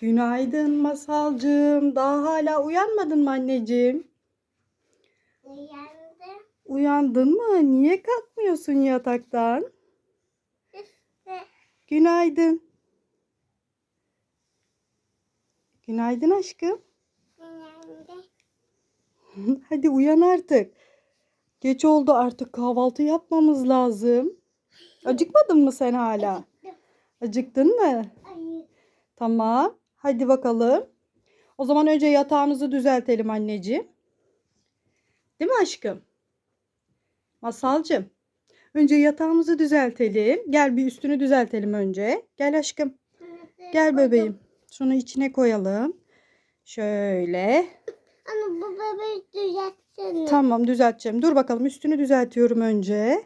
Günaydın Masalcığım. Daha hala uyanmadın mı anneciğim? Uyandım. Uyandın mı? Niye kalkmıyorsun yataktan? Günaydın. Günaydın aşkım. uyandım. Hadi uyan artık. Geç oldu artık kahvaltı yapmamız lazım. Acıkmadın mı sen hala? Acıktın mı? Ayı. Tamam. Hadi bakalım. O zaman önce yatağımızı düzeltelim anneciğim. Değil mi aşkım? Masalcığım. Önce yatağımızı düzeltelim. Gel bir üstünü düzeltelim önce. Gel aşkım. Gel bebeğim. Şunu içine koyalım. Şöyle. Ana bu bebeği düzeltsene. Tamam düzelteceğim. Dur bakalım üstünü düzeltiyorum önce.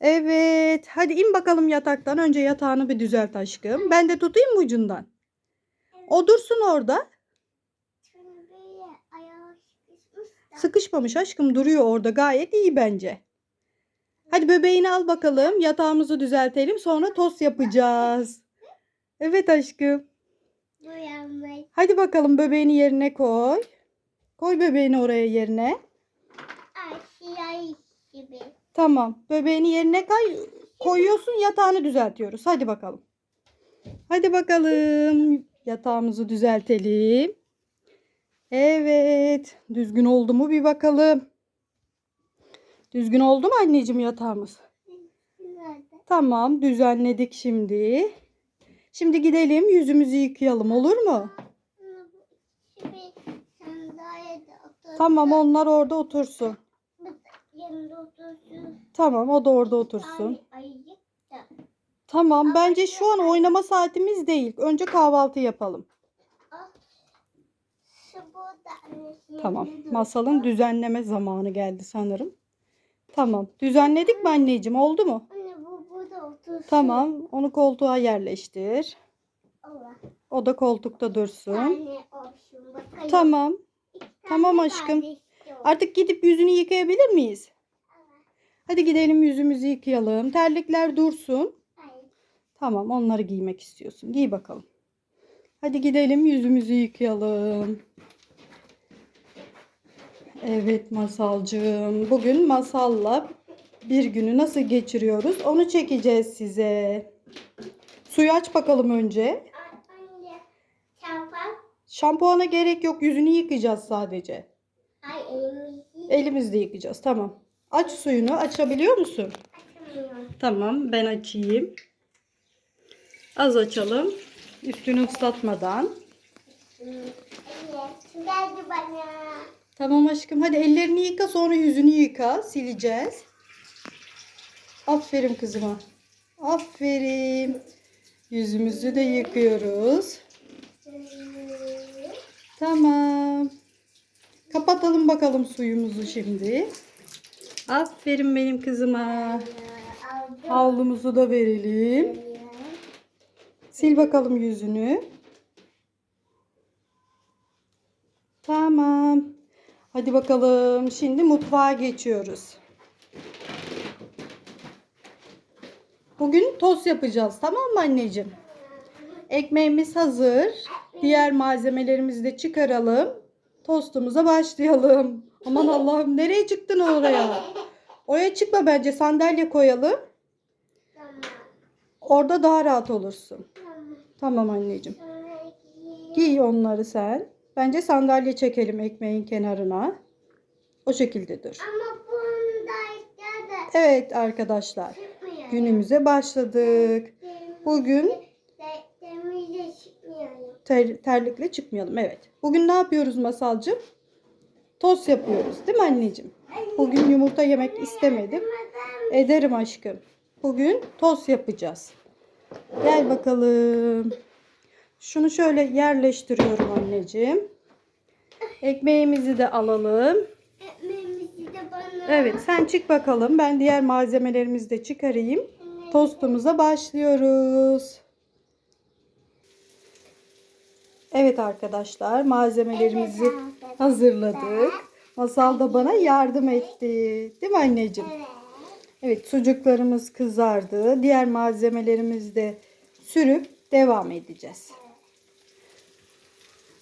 Evet. Hadi in bakalım yataktan. Önce yatağını bir düzelt aşkım. Ben de tutayım mı ucundan? O dursun orada. Sıkışmamış aşkım duruyor orada. Gayet iyi bence. Hadi bebeğini al bakalım. Yatağımızı düzeltelim. Sonra tost yapacağız. Evet aşkım. Hadi bakalım bebeğini yerine koy. Koy bebeğini oraya yerine. Tamam. Bebeğini yerine koy. Koyuyorsun yatağını düzeltiyoruz. Hadi bakalım. Hadi bakalım. Yatağımızı düzeltelim. Evet. Düzgün oldu mu bir bakalım. Düzgün oldu mu anneciğim yatağımız? Tamam. Düzenledik şimdi. Şimdi gidelim yüzümüzü yıkayalım olur mu? Tamam onlar orada otursun. Tamam o da orada otursun. Tamam bence şu an oynama saatimiz değil. Önce kahvaltı yapalım. Ah. Tamam. Masalın düzenleme zamanı geldi sanırım. Tamam. Düzenledik mi anneciğim? Oldu mu? Anne bu burada otursun. Tamam. Onu koltuğa yerleştir. O da koltukta dursun. Anne olsun bakalım. Tamam. Tamam aşkım. Artık gidip yüzünü yıkayabilir miyiz? Hadi gidelim yüzümüzü yıkayalım. Terlikler dursun. Tamam. Onları giymek istiyorsun. Giy bakalım. Hadi gidelim yüzümüzü yıkayalım. Evet Masalcığım. Bugün Masal'la bir günü nasıl geçiriyoruz onu çekeceğiz size. Suyu aç bakalım önce. Çarpar. Şampuana gerek yok. Yüzünü yıkayacağız sadece. Ay elimizi Elimizle yıkayacağız. Tamam. Aç suyunu. Açabiliyor musun? açamıyorum. Tamam. Ben açayım. Az açalım. Üstünü ıslatmadan. Evet. Geldi bana. Tamam aşkım. Hadi ellerini yıka sonra yüzünü yıka. Sileceğiz. Aferin kızıma. Aferin. Yüzümüzü de yıkıyoruz. Tamam. Kapatalım bakalım suyumuzu şimdi. Aferin benim kızıma. Havlumuzu da verelim. Sil bakalım yüzünü. Tamam. Hadi bakalım. Şimdi mutfağa geçiyoruz. Bugün tost yapacağız. Tamam mı anneciğim? Ekmeğimiz hazır. Diğer malzemelerimizi de çıkaralım. Tostumuza başlayalım. Aman Allah'ım nereye çıktın oraya? Oraya çıkma bence sandalye koyalım. Orada daha rahat olursun. Tamam. Tamam anneciğim. Giy onları sen. Bence sandalye çekelim ekmeğin kenarına. O şekilde dur. Ama bunda işte Evet arkadaşlar. çıkmıyor. Günümüze başladık. Bugün De, demirle çıkmıyorum. ter- terlikle çıkmayalım. Evet. Bugün ne yapıyoruz Masalcığım? Tost yapıyoruz değil mi anneciğim? Bugün yumurta yemek istemedim. Ederim aşkım. Bugün tost yapacağız. Gel bakalım. Şunu şöyle yerleştiriyorum anneciğim. Ekmeğimizi de alalım. Ekmeğimizi de bana. Evet sen çık bakalım. Ben diğer malzemelerimizi de çıkarayım. Tostumuza başlıyoruz. Evet arkadaşlar malzemelerimizi hazırladık. Masal da bana yardım etti. Değil mi anneciğim? Evet. Evet sucuklarımız kızardı. Diğer malzemelerimizi de sürüp devam edeceğiz.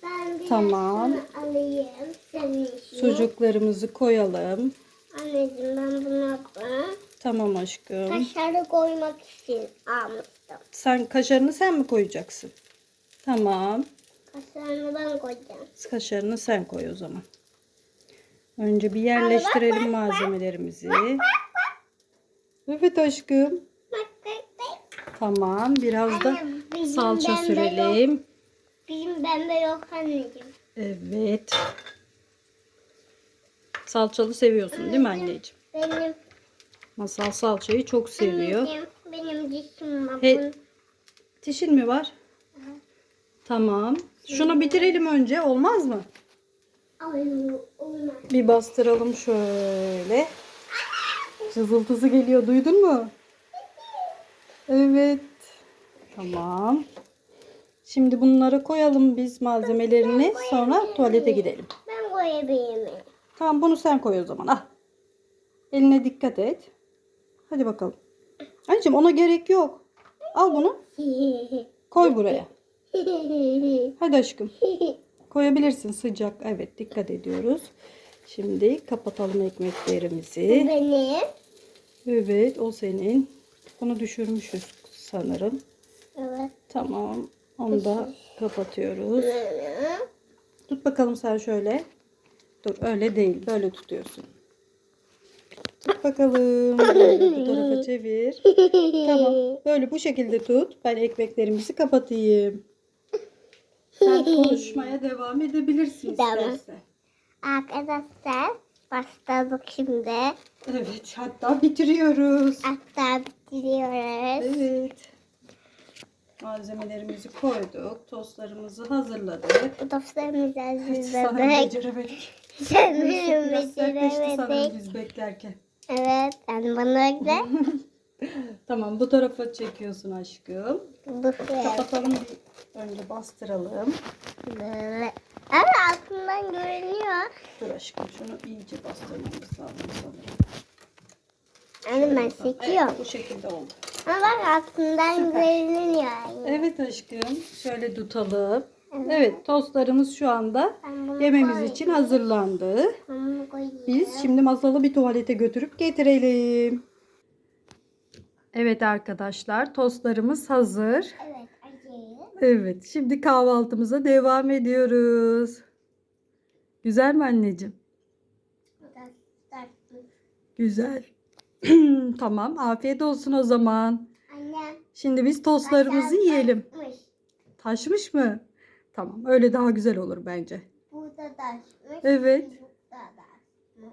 Ben Tamam. alayım senin. Sucuklarımızı koyalım. Anneciğim ben bunu yapayım. Tamam aşkım. Kaşarı koymak için almıştım. Sen kaşarını sen mi koyacaksın? Tamam. Kaşarını ben koyacağım. Kaşarını sen koy o zaman. Önce bir yerleştirelim malzemelerimizi. Evet aşkım. Bak bak bak. Tamam. Biraz da Annem, salça sürelim. Bizim bende yok anneciğim. Evet. Salçalı seviyorsun değil mi anneciğim? Benim Masal salçayı çok seviyor. anneciğim, benim dişim var. He- Dişin mi var? Tamam. Şunu bitirelim önce. Olmaz mı? Olmaz. Bir bastıralım şöyle. Cızıltısı geliyor. Duydun mu? Evet. Tamam. Şimdi bunları koyalım biz malzemelerini. Sonra tuvalete gidelim. Ben koyabilirim. Tamam bunu sen koy o zaman. Al. Eline dikkat et. Hadi bakalım. Anneciğim ona gerek yok. Al bunu. Koy buraya. Hadi aşkım. Koyabilirsin sıcak. Evet dikkat ediyoruz. Şimdi kapatalım ekmeklerimizi. Benim. Evet o senin. Bunu düşürmüşüz sanırım. Evet. Tamam. Onu da kapatıyoruz. Tut bakalım sen şöyle. Dur öyle değil. Böyle tutuyorsun. Tut bakalım. Bu tarafa çevir. Tamam. Böyle bu şekilde tut. Ben ekmeklerimizi kapatayım. Sen konuşmaya devam edebilirsin Tamam. istersen. Arkadaşlar başladık şimdi. Evet. Hatta bitiriyoruz. Hatta bitiriyoruz. Evet. Malzemelerimizi koyduk. Tostlarımızı hazırladık. Sana hazırladık. beceremedik. Sanırım Biraz sertleşti sanırım bitiremedik. biz beklerken. Evet. Yani bana öyle. Tamam bu tarafa çekiyorsun aşkım. Bu şey. Kapatalım bir önce bastıralım. Böyle. Ama altından görünüyor. Dur aşkım şunu iyice bastırmamız lazım sanırım. Yani ben Tamam, çekiyorum. Evet, bu şekilde oldu. Ama bak altından. Yani. Evet aşkım şöyle tutalım. Evet tostlarımız şu anda yememiz koyayım. için hazırlandı. Biz şimdi masalı bir tuvalete götürüp getirelim. Evet arkadaşlar tostlarımız hazır. Evet. Evet şimdi kahvaltımıza devam ediyoruz. Güzel mi anneciğim? Güzel. tamam afiyet olsun o zaman. Annem. Şimdi biz tostlarımızı taşlar yiyelim. taşmış. Taşmış mı? Tamam öyle daha güzel olur bence. Burada taşmış. Evet.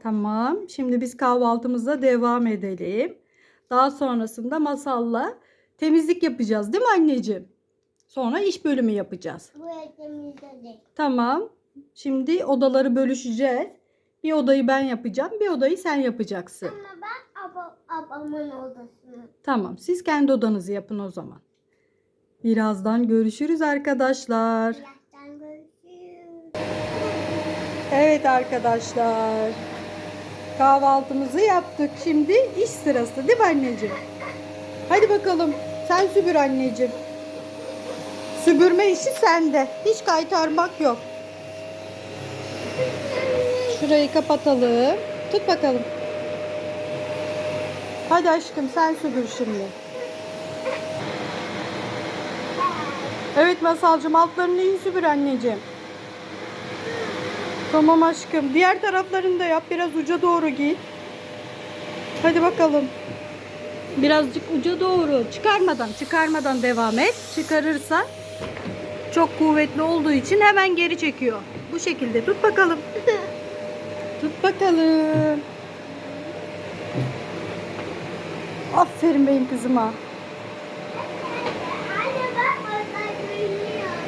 Tamam şimdi biz kahvaltımıza devam edelim. Daha sonrasında masalla temizlik yapacağız değil mi anneciğim? Sonra iş bölümü yapacağız. Bu elimizde değil. Tamam. Şimdi odaları bölüşeceğiz. Bir odayı ben yapacağım, bir odayı sen yapacaksın. Ama ben aba, abamın odasını. Tamam. Siz kendi odanızı yapın o zaman. Birazdan görüşürüz arkadaşlar. Birazdan görüşürüz. Evet arkadaşlar. Kahvaltımızı yaptık. Şimdi iş sırası değil mi anneciğim? Hadi bakalım. Sen süpür anneciğim. Süpürme işi sende. Hiç kaytarmak yok. Şurayı kapatalım. Tut bakalım. Hadi aşkım sen süpür şimdi. Evet Masalcığım altlarını iyi süpür anneciğim. Tamam aşkım. Diğer taraflarını da yap. Biraz uca doğru git. Hadi bakalım. Birazcık uca doğru. Çıkarmadan, çıkarmadan devam et. Çıkarırsan çok kuvvetli olduğu için hemen geri çekiyor. Bu şekilde tut bakalım. Tut bakalım. Aferin benim kızıma.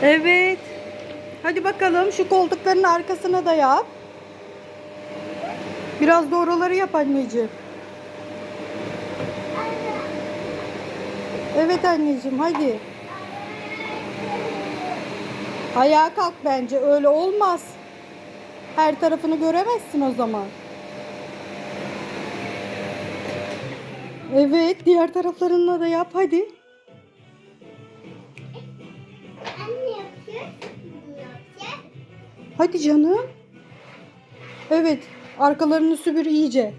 Evet. Hadi bakalım şu koltukların arkasına da yap. Biraz da oraları yap anneciğim. Evet anneciğim hadi. Ayağa kalk bence öyle olmaz. Her tarafını göremezsin o zaman. Evet diğer taraflarına da yap hadi. Hadi canım. Evet. Arkalarını süpür iyice.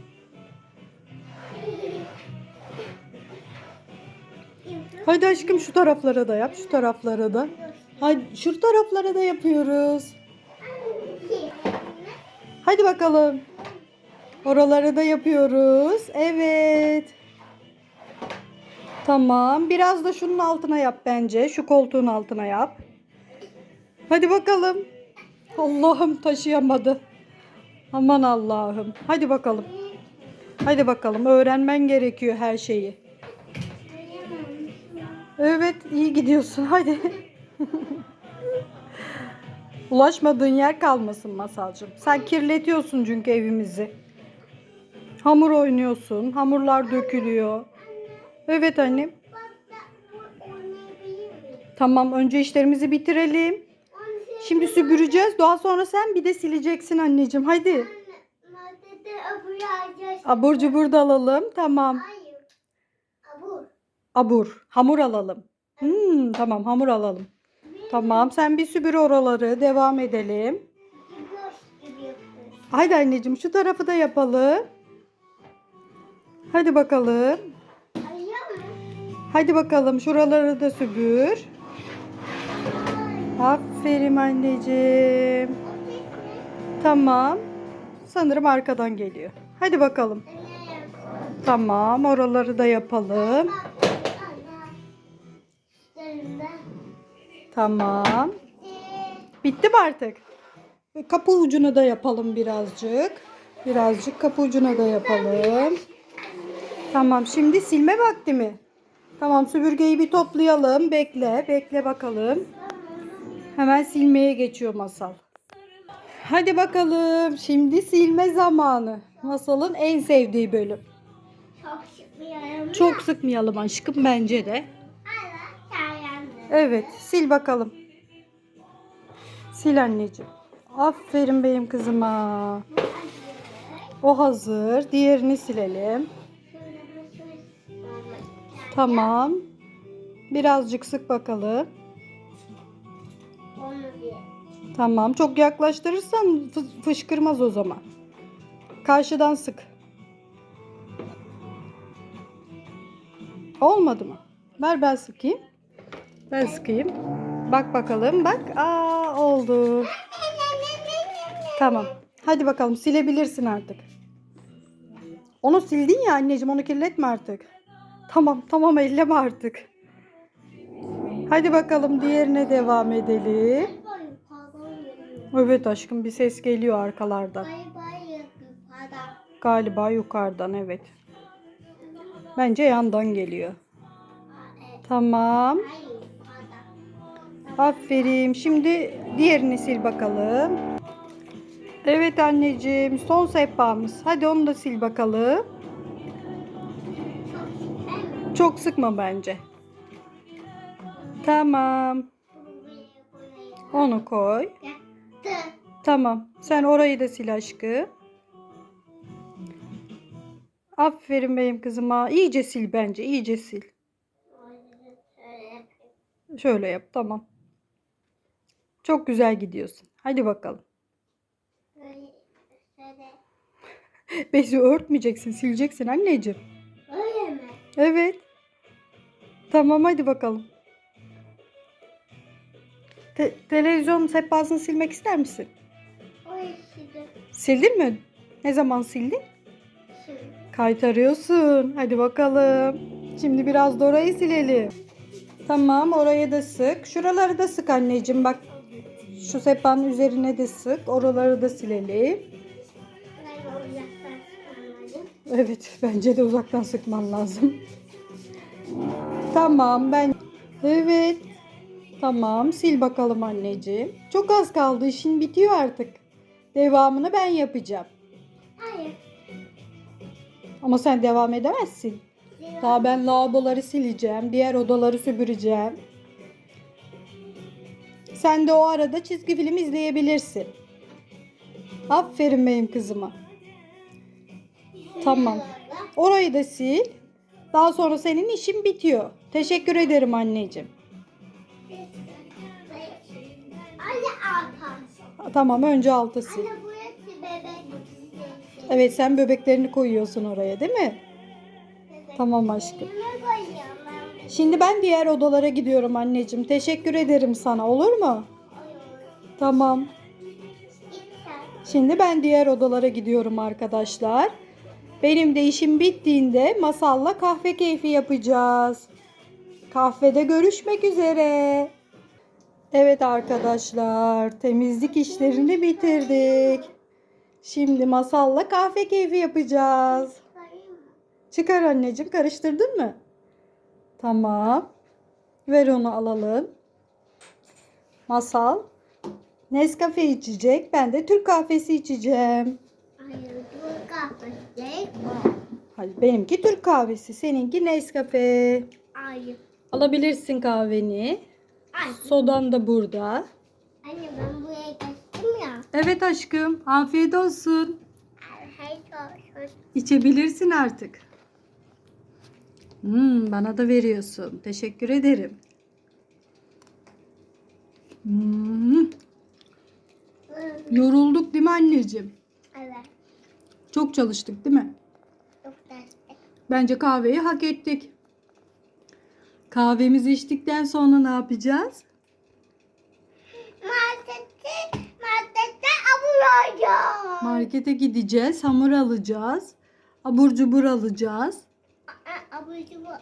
Hadi aşkım şu taraflara da yap. Şu taraflara da. Hadi şu taraflara da yapıyoruz. Hadi bakalım. Oraları da yapıyoruz. Evet. Tamam. Biraz da şunun altına yap bence. Şu koltuğun altına yap. Hadi bakalım. Allah'ım taşıyamadı. Aman Allah'ım. Hadi bakalım. Hadi bakalım. Öğrenmen gerekiyor her şeyi. Evet, iyi gidiyorsun. Hadi. Ulaşmadığın yer kalmasın Masalcığım. Sen kirletiyorsun çünkü evimizi. Hamur oynuyorsun. Hamurlar dökülüyor. Evet annem. Tamam önce işlerimizi bitirelim. Şimdi süpüreceğiz. Daha sonra sen bir de sileceksin anneciğim. Hadi. Abur cubur da alalım. Tamam. Hayır. Abur. Abur. Hamur alalım. Hmm, tamam hamur alalım. Tamam sen bir süpür oraları. Devam edelim. Haydi anneciğim şu tarafı da yapalım. Hadi bakalım. Hadi bakalım şuraları da süpür. Aferin anneciğim. Tamam. Sanırım arkadan geliyor. Hadi bakalım. Tamam oraları da yapalım. Tamam. Bitti mi artık? Ve Kapı ucuna da yapalım birazcık. Birazcık kapı ucuna da yapalım. Tamam şimdi silme vakti mi? Tamam süpürgeyi bir toplayalım. Bekle, bekle bakalım. Hemen silmeye geçiyor masal. Hadi bakalım. Şimdi silme zamanı. Masalın en sevdiği bölüm. Çok sıkmayalım aşkım bence de. Evet, sil bakalım. Sil anneciğim. Aferin benim kızıma. O hazır. Diğerini silelim. Tamam. Birazcık sık bakalım. Tamam. Çok yaklaştırırsan fı- fışkırmaz o zaman. Karşıdan sık. Olmadı mı? Ver ben sıkayım. Ben sıkayım. Bak bakalım. Bak. Aa oldu. Tamam. Hadi bakalım silebilirsin artık. Onu sildin ya anneciğim onu kirletme artık. Tamam tamam elleme artık. Hadi bakalım diğerine devam edelim. Evet aşkım bir ses geliyor arkalardan. Galiba yukarıdan evet. Bence yandan geliyor. Tamam. Aferin. Şimdi diğerini sil bakalım. Evet anneciğim son sehpamız. Hadi onu da sil bakalım. Çok sıkma bence. Tamam. Onu koy. Tamam. Sen orayı da sil aşkım. Aferin benim kızıma. İyice sil bence. iyice sil. Şöyle yap. Tamam. Çok güzel gidiyorsun. Hadi bakalım. Böyle. Bezi örtmeyeceksin. Sileceksin anneciğim. Öyle mi? Evet. Tamam hadi bakalım. Te- televizyon sehpasını silmek ister misin? İşi Sildin mi? Ne zaman sildin? şimdi. Kaytarıyorsun. Hadi bakalım. Şimdi biraz da orayı silelim. Tamam oraya da sık. Şuraları da sık anneciğim. Bak şu sehpanın üzerine de sık. Oraları da silelim. Evet bence de uzaktan sıkman lazım. Tamam ben... Evet. Tamam sil bakalım anneciğim. Çok az kaldı işin bitiyor artık. Devamını ben yapacağım. Hayır. Ama sen devam edemezsin. Daha ben lavaboları sileceğim. Diğer odaları süpüreceğim. Sen de o arada çizgi film izleyebilirsin. Aferin benim kızıma. Tamam. Orayı da sil. Daha sonra senin işin bitiyor. Teşekkür ederim anneciğim. Tamam önce altı sil. Evet sen bebeklerini koyuyorsun oraya değil mi? Tamam aşkım. Şimdi ben diğer odalara gidiyorum anneciğim. Teşekkür ederim sana olur mu? Tamam. Şimdi ben diğer odalara gidiyorum arkadaşlar. Benim de işim bittiğinde masalla kahve keyfi yapacağız. Kahvede görüşmek üzere. Evet arkadaşlar, temizlik işlerini bitirdik. Şimdi masalla kahve keyfi yapacağız. Çıkar anneciğim, karıştırdın mı? Tamam. Ver onu alalım. Masal Nescafe içecek. Ben de Türk kahvesi içeceğim. Hayır, dur kapatacak. Hadi benimki Türk kahvesi, seninki Nescafe. Hayır. Alabilirsin kahveni. Ay. Sodan da burada. Anne ben buraya geçtim ya. Evet aşkım, afiyet olsun. Hayır, olsun. İçebilirsin artık. Hmm, bana da veriyorsun. Teşekkür ederim. Hmm, yorulduk değil mi anneciğim? Evet. Çok çalıştık değil mi? Çok destek. Bence kahveyi hak ettik. Kahvemizi içtikten sonra ne yapacağız? Markette, markette abur Markete gideceğiz, hamur alacağız. Abur cubur alacağız.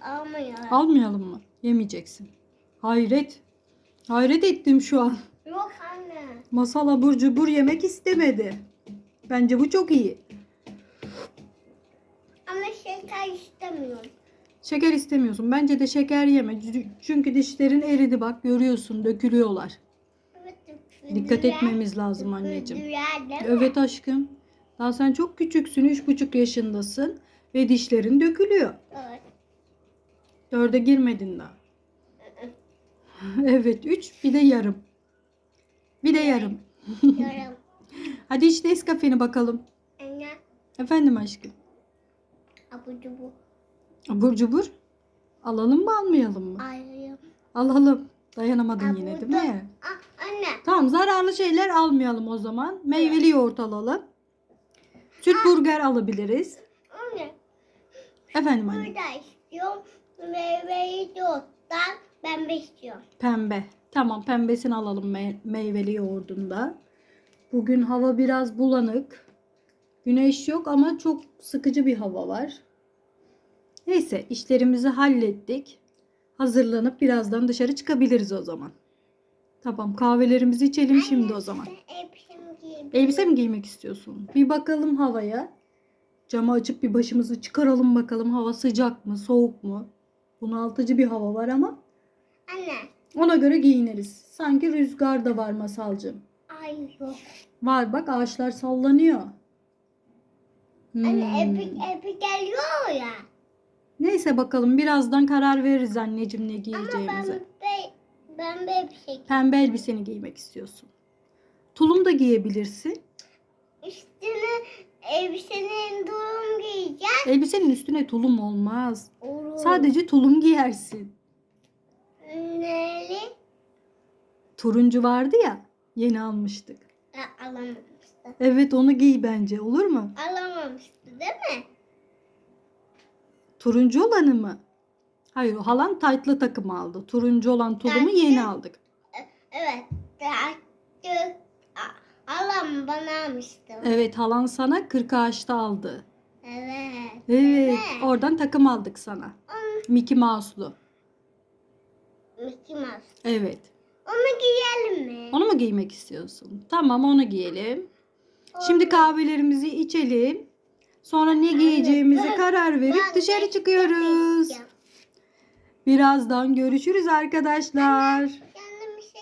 Almıyor. Almayalım mı? Yemeyeceksin. Hayret. Hayret ettim şu an. Yok anne. Masal abur cubur yemek istemedi. Bence bu çok iyi. Ama şeker istemiyorum. Şeker istemiyorsun. Bence de şeker yeme. Çünkü dişlerin eridi bak görüyorsun dökülüyorlar. Evet, Dikkat etmemiz lazım anneciğim. Evet aşkım. Daha sen çok küçüksün. Üç buçuk yaşındasın. Ve dişlerin dökülüyor. Evet. Dörde girmedin daha. evet üç bir de yarım. Bir de yarım. Yorum. Hadi iç Nescafe'ni bakalım. Anne. Efendim aşkım. Abur cubur. Abur cubur. Alalım mı almayalım mı? Ayrıyım. Alalım. Dayanamadın yine değil Abur mi? Ah, anne. Tamam zararlı şeyler almayalım o zaman. Meyveli yoğurt alalım. Süt burger alabiliriz. Anne. Efendim anne. Burada istiyorum. Meyveyi yoğurttan ben istiyorum. Pembe. Tamam pembesini alalım me- meyveli yoğurdunda. Bugün hava biraz bulanık. Güneş yok ama çok sıkıcı bir hava var. Neyse işlerimizi hallettik. Hazırlanıp birazdan dışarı çıkabiliriz o zaman. Tamam kahvelerimizi içelim şimdi o zaman. Elbise mi giymek istiyorsun? Bir bakalım havaya. Camı açıp bir başımızı çıkaralım bakalım hava sıcak mı, soğuk mu? Bunaltıcı bir hava var ama Anne. ona göre giyiniriz. Sanki rüzgar da var masalcığım. Ay yok. Var bak ağaçlar sallanıyor. Hmm. Anne epik epik geliyor ya. Neyse bakalım birazdan karar veririz anneciğim ne Ama ben giyeceğimize. be, ben be bir şey. Pembe elbiseni giymek istiyorsun. Tulum da giyebilirsin. Üstüne elbisenin durum giyeceğim. Elbisenin üstüne tulum olmaz. Olur. Sadece tulum giyersin. Neli? Turuncu vardı ya yeni almıştık. Ha, alamamıştı. Evet onu giy bence olur mu? Alamamıştı değil mi? Turuncu olanı mı? Hayır o halan taytlı takım aldı. Turuncu olan tulumu Taytlı. yeni aldık. Evet. Artık a- alam bana almıştı. Evet halan sana 40 ağaçta aldı. Evet. Evet oradan takım aldık sana. Mickey Mouse'lu. Mickey Mouse. Evet. Onu giyelim mi? Onu mu giymek istiyorsun? Tamam onu giyelim. Şimdi kahvelerimizi içelim. Sonra ne giyeceğimizi karar verip dışarı çıkıyoruz. Birazdan görüşürüz arkadaşlar.